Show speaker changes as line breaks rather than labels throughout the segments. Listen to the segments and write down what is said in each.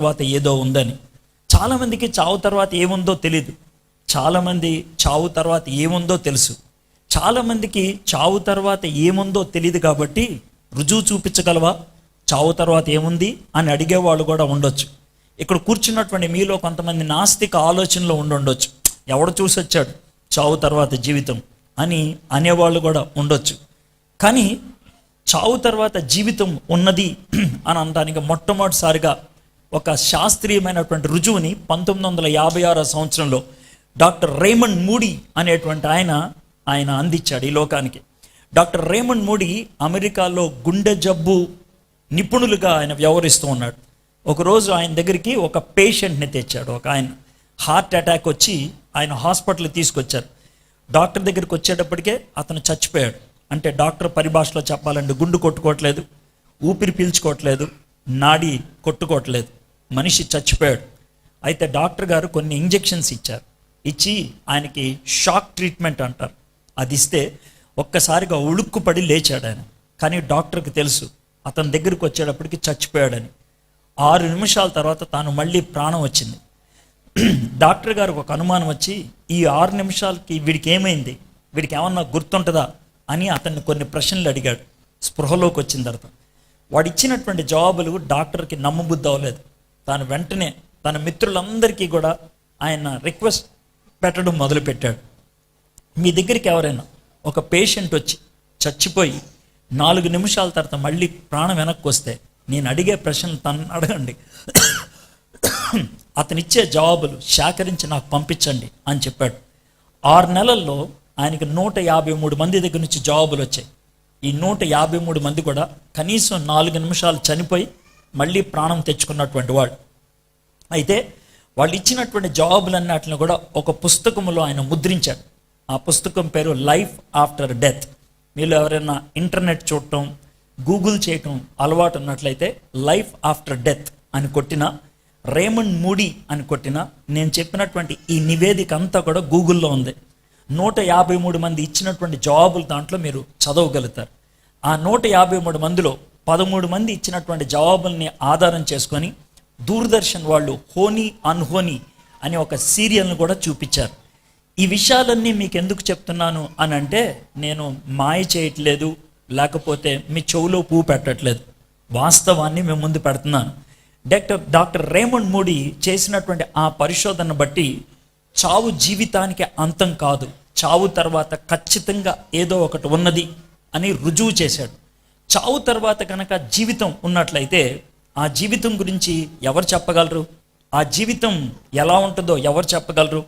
తర్వాత ఏదో ఉందని. చాలామందికి చావు తర్వాత ఏముందో తెలియదు చాలామంది చావు తర్వాత ఏముందో తెలుసు. చాలామందికి చావు తర్వాత ఏముందో తెలియదు కాబట్టి రుజువు చూపించగలవా? చావు తర్వాత ఏముంది? అని అడిగేవాళ్ళు కూడా ఉండొచ్చు. ఇక్కడ కూర్చున్నటువంటి మీలో కొంతమంది నాస్తిక ఆలోచనలో ఉండి ఉండొచ్చు. ఎవడు చూసి వచ్చాడు? చావు తర్వాత జీవితం అని అనేవాళ్ళు కూడా ఉండొచ్చు. కానీ చావు తర్వాత జీవితం ఉన్నది అని అనడానికి మొట్టమొదటిసారిగా ఒక శాస్త్రీయమైనటువంటి రుజువుని పంతొమ్మిది వందల యాభై ఆరో సంవత్సరంలో డాక్టర్ రేమండ్ మూడీ అనేటువంటి ఆయన ఆయన అందించాడు ఈ లోకానికి. డాక్టర్ రేమండ్ మూడీ అమెరికాలో గుండె జబ్బు నిపుణులుగా ఆయన వ్యవహరిస్తూ ఉన్నాడు. ఒకరోజు ఆయన దగ్గరికి ఒక పేషెంట్ని తెచ్చాడు ఒక ఆయన. హార్ట్ అటాక్ వచ్చి ఆయన హాస్పిటల్ తీసుకొచ్చారు. డాక్టర్ దగ్గరికి వచ్చేటప్పటికే అతను చచ్చిపోయాడు. అంటే డాక్టర్ పరిభాషలో చెప్పాలంటే గుండు కొట్టుకోవట్లేదు ఊపిరి పీల్చుకోవట్లేదు నాడి కొట్టుకోవట్లేదు. మనిషి చచ్చిపోయాడు. అయితే డాక్టర్ గారు కొన్ని ఇంజెక్షన్స్ ఇచ్చారు. ఇచ్చి ఆయనకి షాక్ ట్రీట్మెంట్ అంటారు. అది ఇస్తే ఒక్కసారిగా ఉడుక్కుపడి లేచాడు ఆయన. కానీ డాక్టర్కి తెలుసు అతని దగ్గరికి వచ్చేటప్పటికి చచ్చిపోయాడని. ఆరు నిమిషాల తర్వాత తాను మళ్ళీ ప్రాణం వచ్చింది. డాక్టర్ గారికి ఒక అనుమానం వచ్చి ఈ ఆరు నిమిషాలకి వీడికి ఏమైంది? వీడికి ఏమన్నా గుర్తుంటుందా? అని అతన్ని కొన్ని ప్రశ్నలు అడిగాడు. స్పృహలోకి వచ్చిన తర్వాత. వాడు ఇచ్చినటువంటి జవాబులు డాక్టర్కి నమ్మబుద్ధి అవ్వలేదు. తాను వెంటనే తన మిత్రులందరికీ కూడా ఆయన రిక్వెస్ట్ పెట్టడం మొదలుపెట్టాడు. మీ దగ్గరికి ఎవరైనా ఒక పేషెంట్ వచ్చి చచ్చిపోయి నాలుగు నిమిషాల తర్వాత మళ్ళీ ప్రాణం వెనక్కి వస్తే నేను అడిగే ప్రశ్నలు తను అడగండి. అతనిచ్చే జవాబులు సేకరించి నాకు పంపించండి అని చెప్పాడు. ఆరు నెలల్లో ఆయనకి నూట యాభై మూడు మంది దగ్గర నుంచి జవాబులు వచ్చాయి. ఈ నూట యాభై మూడు మంది కూడా కనీసం నాలుగు నిమిషాలు చనిపోయి మళ్ళీ ప్రాణం తెచ్చుకున్నటువంటి వాడు. అయితే వాళ్ళు ఇచ్చినటువంటి జవాబులన్నిటిని కూడా ఒక పుస్తకంలో ఆయన ముద్రించాడు. ఆ పుస్తకం పేరు లైఫ్ ఆఫ్టర్ డెత్. మీరు ఎవరైనా ఇంటర్నెట్ చూడటం గూగుల్ చేయటం అలవాటు ఉన్నట్లయితే లైఫ్ ఆఫ్టర్ డెత్ అని కొట్టిన రేమండ్ మూడీ అని కొట్టిన నేను చెప్పినటువంటి ఈ నివేదిక అంతా కూడా గూగుల్లో ఉంది. నూట యాభై మూడు మంది ఇచ్చినటువంటి జవాబులు దాంట్లో మీరు చదవగలుగుతారు. ఆ నూట యాభై మూడు మందిలో పదమూడు మంది ఇచ్చినటువంటి జవాబుల్ని ఆధారం చేసుకొని దూరదర్శన్ వాళ్ళు హోనీ అన్హోనీ అనే ఒక సీరియల్ను కూడా చూపించారు. ఈ విషయాలన్నీ మీకు ఎందుకు చెప్తున్నాను అని అంటే నేను మాయ చేయట్లేదు లేకపోతే మీ చెవులో పువ్వు పెట్టట్లేదు. వాస్తవాన్ని మేము ముందు పెడుతున్నాను. డాక్టర్ డాక్టర్ రేమండ్ మూడీ చేసినటువంటి ఆ పరిశోధన బట్టి చావు జీవితానికి అంతం కాదు చావు తర్వాత ఖచ్చితంగా ఏదో ఒకటి ఉన్నది అని రుజువు చేశాడు. చావు తర్వాత కనుక జీవితం ఉన్నట్లయితే ఆ జీవితం గురించి ఎవరు చెప్పగలరు? ఆ జీవితం ఎలా ఉంటుందో ఎవరు చెప్పగలరు?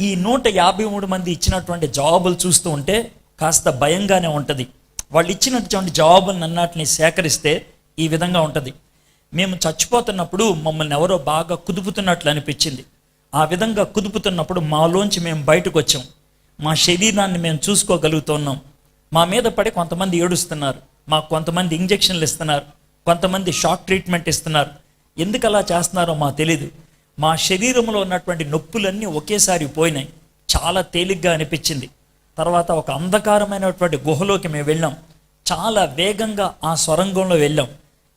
ఈ నూట యాభై మూడు మంది ఇచ్చినటువంటి జవాబులు చూస్తూ ఉంటే కాస్త భయంగానే ఉంటుంది. వాళ్ళు ఇచ్చినటువంటి జవాబులను అన్నిటిని సేకరిస్తే ఈ విధంగా ఉంటుంది. మేము చచ్చిపోతున్నప్పుడు మమ్మల్ని ఎవరో బాగా కుదుపుతున్నట్లు అనిపించింది. ఆ విధంగా కుదుపుతున్నప్పుడు మాలోంచి మేము బయటకు వచ్చాం మా శరీరాన్ని మేము చూసుకోగలుగుతున్నాం. మా మీద పడి కొంతమంది ఏడుస్తున్నారు. మాకు కొంతమంది ఇంజెక్షన్లు ఇస్తున్నారు కొంతమంది షాక్ ట్రీట్మెంట్ ఇస్తున్నారు. ఎందుకు అలా చేస్తున్నారో మాకు తెలీదు. మా శరీరంలో ఉన్నటువంటి నొప్పులన్నీ ఒకేసారి పోయినాయి. చాలా తేలిగ్గా అనిపించింది. తర్వాత ఒక అంధకారమైనటువంటి గుహలోకి మేము వెళ్ళాం. చాలా వేగంగా ఆ సొరంగంలో వెళ్ళాం.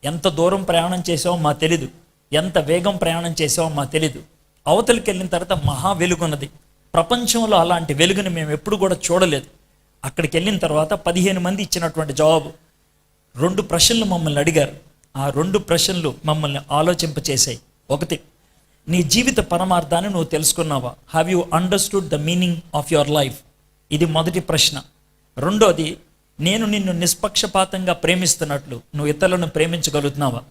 ఎంత దూరం ప్రయాణం చేసామో మా తెలీదు. ఎంత వేగం ప్రయాణం చేసామో మా తెలీదు. అవతలికి వెళ్ళిన తర్వాత మహా వెలుగున్నది. ప్రపంచంలో అలాంటి వెలుగుని మేము ఎప్పుడు కూడా చూడలేదు. అక్కడికి వెళ్ళిన తర్వాత పదిహేను మంది ఇచ్చినటువంటి జవాబు రెండు ప్రశ్నలు మమ్మల్ని అడిగారు. ఆ రెండు ప్రశ్నలు మమ్మల్ని ఆలోచింపచేశాయి. ఒకటి నీ జీవిత పరమార్థాన్ని నువ్వు తెలుసుకున్నావా? Have you understood the meaning of your life ఇది మొదటి ప్రశ్న. రెండోది నేను నిన్ను నిష్పక్షపాతంగా ప్రేమిస్తున్నట్లు నువ్వు ఇతరులను ప్రేమించగలుగుతున్నావా?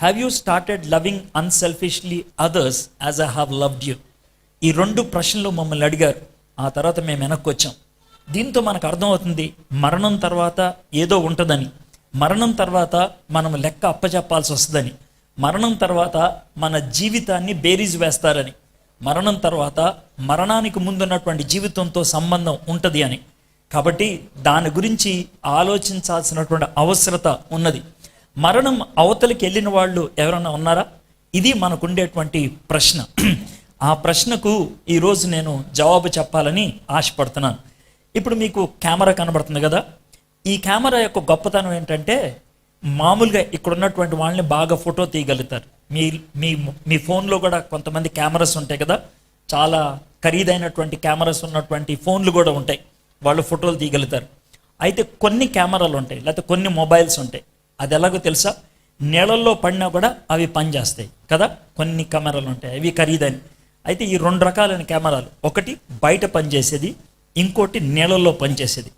Have you started loving unselfishly others as I have loved you ఈ రెండు ప్రశ్నలు మమ్మల్ని అడిగారు. ఆ తర్వాత మేము వెనక్కి వచ్చాం. దీంతో మనకు అర్థమవుతుంది మరణం తర్వాత ఏదో ఉంటుందని. మరణం తర్వాత మనం లెక్క అప్పచెప్పాల్సి వస్తుందని. మరణం తర్వాత మన జీవితాన్ని బేరీజ్ వేస్తారని. మరణం తర్వాత మరణానికి ముందున్నటువంటి జీవితంతో సంబంధం ఉంటుంది అని. కాబట్టి దాని గురించి ఆలోచించాల్సినటువంటి అవసరత ఉన్నది. మరణం అవతలికి వెళ్ళిన వాళ్ళు ఎవరైనా ఉన్నారా? ఇది మనకుండేటువంటి ప్రశ్న. ఆ ప్రశ్నకు ఈరోజు నేను జవాబు చెప్పాలని ఆశపడుతున్నాను. ఇప్పుడు మీకు కెమెరా కనబడుతుంది కదా? ఈ కెమెరా యొక్క గొప్పతనం ఏంటంటే మామూలుగా ఇక్కడ ఉన్నటువంటి వాళ్ళని బాగా ఫోటో తీయగలుగుతారు. మీ మీ మీ ఫోన్లో కూడా కొంతమంది కెమెరాస్ ఉంటాయి కదా చాలా ఖరీదైనటువంటి కెమెరాస్ ఉన్నటువంటి ఫోన్లు కూడా ఉంటాయి. వాళ్ళు ఫోటోలు తీయగలుగుతారు. అయితే కొన్ని కెమెరాలు ఉంటాయి లేకపోతే కొన్ని మొబైల్స్ ఉంటాయి. అది ఎలాగో తెలుసా? నీళ్ళల్లో పడినా కూడా అవి పనిచేస్తాయి కదా కొన్ని కెమెరాలు ఉంటాయి అవి ఖరీదైన. అయితే ఈ రెండు రకాలైన కెమెరాలు. ఒకటి బయట పనిచేసేది ఇంకోటి నీళ్ళల్లో పనిచేసేది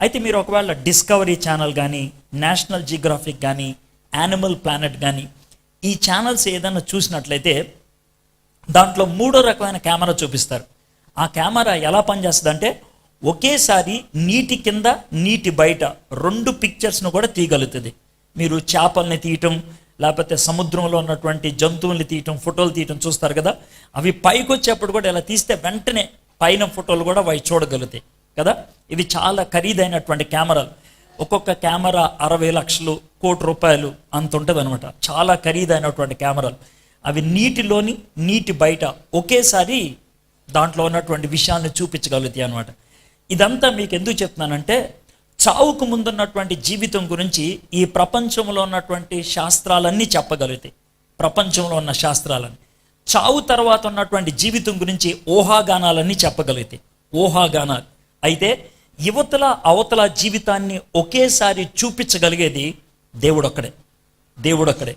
అయితే మీరు ఒకవేళ డిస్కవరీ ఛానల్ కానీ నేషనల్ జియోగ్రాఫిక్ కానీ యానిమల్ ప్లానెట్ కానీ ఈ ఛానల్స్ ఏదైనా చూసినట్లయితే దాంట్లో మూడో రకమైన కెమెరా చూపిస్తారు. ఆ కెమెరా ఎలా పనిచేస్తుంది అంటే ఒకేసారి నీటి కింద నీటి బయట రెండు పిక్చర్స్ను కూడా తీయగలుగుతుంది. మీరు చేపల్ని తీయటం లేకపోతే సముద్రంలో ఉన్నటువంటి జంతువుల్ని తీయటం ఫోటోలు తీయటం చూస్తారు కదా అవి పైకి వచ్చేప్పుడు కూడా ఇలా తీస్తే వెంటనే పైన ఫోటోలు కూడా అవి చూడగలుగుతాయి. కదా? ఇవి చాలా ఖరీదైనటువంటి కెమెరాలు. ఒక్కొక్క కెమెరా అరవై లక్షలు కోటి రూపాయలు అంత ఉంటుంది అనమాట చాలా ఖరీదైనటువంటి కెమెరాలు. అవి నీటిలోని నీటి బయట ఒకేసారి దాంట్లో ఉన్నటువంటి విషయాన్ని చూపించగలుగుతాయి అనమాట ఇదంతా మీకు ఎందుకు చెప్తున్నానంటే చావుకు ముందున్నటువంటి జీవితం గురించి ఈ ప్రపంచంలో ఉన్నటువంటి శాస్త్రాలన్నీ చెప్పగలుగుతాయి. ప్రపంచంలో ఉన్న శాస్త్రాలన్నీ. చావు తర్వాత ఉన్నటువంటి జీవితం గురించి ఊహాగానాలన్నీ చెప్పగలుగుతాయి. ఊహాగానాలు. అయితే యువతల అవతల జీవితాన్ని ఒకేసారి చూపించగలిగేది దేవుడొక్కడే. దేవుడొక్కడే.